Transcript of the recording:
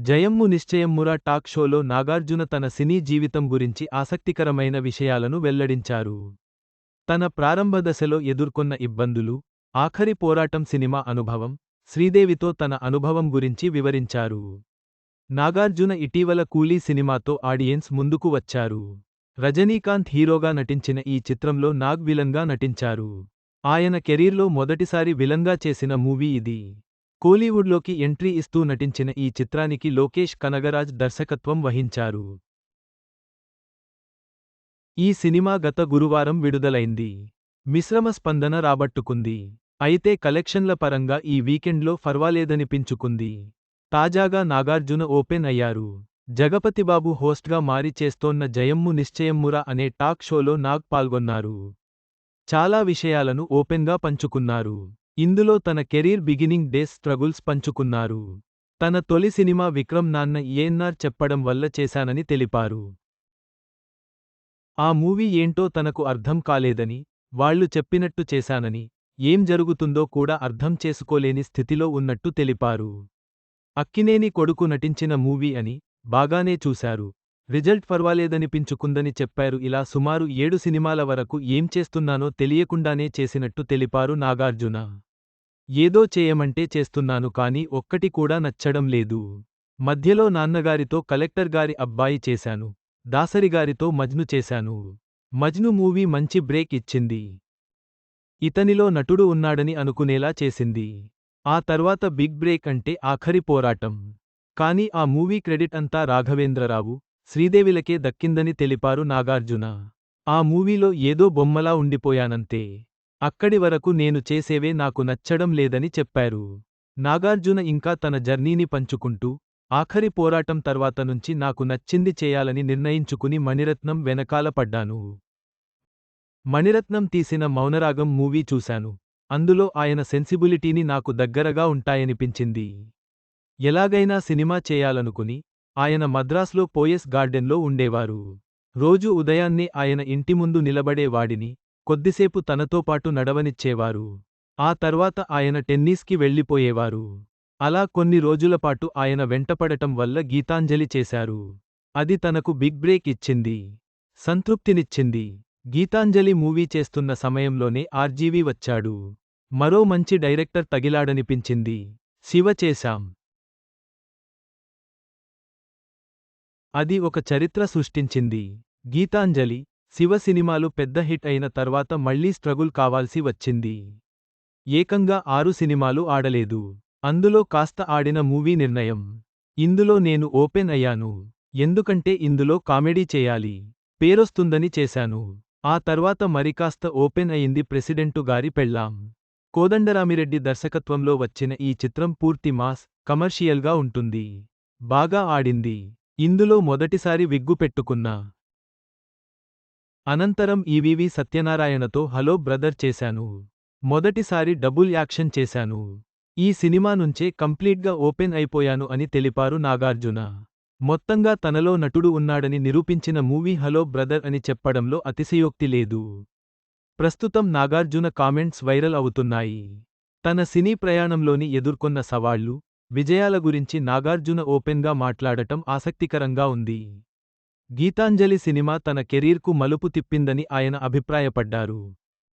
జయమ్ము నిశ్చయమ్మురా talk షోలో నాగార్జున తన సినీ జీవితం గురించి ఆసక్తికరమైన విషయాలను వెల్లడించారు. తన ప్రారంభ దశలో ఎదుర్కొన్న ఇబ్బందులు ఆఖరి పోరాటం సినిమా అనుభవం శ్రీదేవితో తన అనుభవం గురించి వివరించారు. నాగార్జున ఇటీవల కూలీ సినిమాతో ఆడియన్స్ ముందుకు వచ్చారు. రజనీకాంత్ హీరోగా నటించిన ఈ చిత్రంలో నాగ్ విలన్గా నటించారు. ఆయన కెరీర్లో మొదటిసారి విలన్గా చేసిన మూవీ ఇది. కోలీవుడ్లోకి ఎంట్రీ ఇస్తూ నటించిన ఈ చిత్రానికి లోకేష్ కనగరాజ్ దర్శకత్వం వహించారు. ఈ సినిమా గత గురువారం విడుదలైంది. మిశ్రమ స్పందన రాబట్టుకుంది. అయితే కలెక్షన్ల పరంగా ఈ వీకెండ్లో ఫర్వాలేదనిపించుకుంది. తాజాగా నాగార్జున ఓపెన్ అయ్యారు. జగపతిబాబు హోస్ట్గా మారి చేస్తోన్న జయమ్ము నిశ్చయమ్మురా అనే టాక్ షోలో నాగ్ పాల్గొన్నారు. చాలా విషయాలను ఓపెన్గా పంచుకున్నారు. ఇందులో తన కెరీర్ బిగినింగ్ డేస్ స్ట్రగుల్స్ పంచుకున్నారు. తన తొలి సినిమా విక్రమ్ నాన్న ఏఎన్ఆర్ చెప్పడం వల్ల చేశానని తెలిపారు. ఆ మూవీ ఏంటో తనకు అర్థం కాలేదని వాళ్ళు చెప్పినట్టు చేశానని ఏం జరుగుతుందో కూడా అర్థం చేసుకోలేని స్థితిలో ఉన్నట్టు తెలిపారు. అక్కినేని కొడుకు నటించిన మూవీ అని బాగానే చూశారు. రిజల్ట్ పర్వాలేదనిపించుకుందని చెప్పారు. ఇలా సుమారు ఏడు సినిమాల వరకు ఏం చేస్తున్నానో తెలియకుండానే చేసినట్టు తెలిపారు నాగార్జున. ఏదో చేయమంటే చేస్తున్నాను కాని ఒక్కటి కూడా నచ్చడం లేదు. మధ్యలో నాన్నగారితో కలెక్టర్ గారి అబ్బాయి చేశాను. దాసరిగారితో మజ్ను చేశాను. మజ్ను మూవీ మంచి బ్రేక్ ఇచ్చింది. ఇతనిలో నటుడు ఉన్నాడని అనుకునేలా చేసింది. ఆ తర్వాత బిగ్ బ్రేక్ అంటే ఆఖరి పోరాటం. కాని ఆ మూవీ క్రెడిట్ అంతా రాఘవేంద్రరావు శ్రీదేవిలకే దక్కిందని తెలిపారు నాగార్జున. ఆ మూవీలో ఏదో బొమ్మలా ఉండిపోయానంతే. అక్కడి వరకు నేను చేసేవే నాకు నచ్చడం లేదని చెప్పారు. నాగార్జున ఇంకా తన జర్నీని పంచుకుంటూ ఆఖరి పోరాటం తర్వాత నుంచి నాకు నచ్చింది చేయాలని నిర్ణయించుకుని మణిరత్నం వెనకాల పడ్డాను. మణిరత్నం తీసిన మౌనరాగం మూవీ చూశాను. అందులో ఆయన సెన్సిబిలిటీని నాకు దగ్గరగా ఉంటాయనిపించింది. ఎలాగైనా సినిమా చేయాలనుకుని ఆయన మద్రాస్లో పోయస్ గార్డెన్లో ఉండేవారు. రోజు ఉదయాన్నే ఆయన ఇంటి ముందు నిలబడేవాడిని కొద్దిసేపు తనతో పాటు నడవనిచ్చేవారు. ఆ తర్వాత ఆయన టెన్నిస్కి వెళ్ళిపోయేవారు. అలా కొన్ని రోజులపాటు ఆయన వెంటపడటం వల్ల గీతాంజలి చేశారు. అది తనకు బిగ్ బ్రేక్ ఇచ్చింది. సంతృప్తినిచ్చింది. గీతాంజలి మూవీ చేస్తున్న సమయంలోనే ఆర్జీవి వచ్చాడు. మరో మంచి డైరెక్టర్ తగిలాడనిపించింది. శివ చేశాం. అది ఒక చరిత్ర సృష్టించింది. గీతాంజలి శివ సినిమాలు పెద్ద హిట్ అయిన తర్వాత మళ్ళీ స్ట్రగుల్ కావాల్సి వచ్చింది. ఏకంగా ఆరు సినిమాలు ఆడలేదు. అందులో కాస్త ఆడిన మూవీ నిర్ణయం. ఇందులో నేను ఓపెన్ అయ్యాను. ఎందుకంటే ఇందులో కామెడీ చేయాలి. పేరొస్తుందని చేశాను. ఆ తర్వాత మరికాస్త ఓపెన్ అయింది ప్రెసిడెంటు గారి పెళ్ళాం. కోదండరామిరెడ్డి దర్శకత్వంలో వచ్చిన ఈ చిత్రం పూర్తి మాస్ కమర్షియల్గా ఉంటుంది. బాగా ఆడింది. ఇందులో మొదటిసారి విగ్గు పెట్టుకున్నా. అనంతరం ఈవీవి సత్యనారాయణతో హలో బ్రదర్ చేశాను. మొదటిసారి డబుల్ యాక్షన్ చేశాను. ఈ సినిమా నుంచే కంప్లీట్గా ఓపెన్ అయిపోయాను అని తెలిపారు నాగార్జున. మొత్తంగా తనలో నటుడు ఉన్నాడని నిరూపించిన మూవీ హలో బ్రదర్ అని చెప్పడంలో అతిశయోక్తి లేదు. ప్రస్తుతం నాగార్జున కామెంట్స్ వైరల్ అవుతున్నాయి. తన సినీ ప్రయాణంలోని ఎదుర్కొన్న సవాళ్ళు విజయాల గురించి నాగార్జున ఓపెన్గా మాట్లాడటం ఆసక్తికరంగా ఉంది. గీతాంజలి సినిమా తన కెరీర్కు మలుపు తిప్పిందని ఆయన అభిప్రాయపడ్డారు.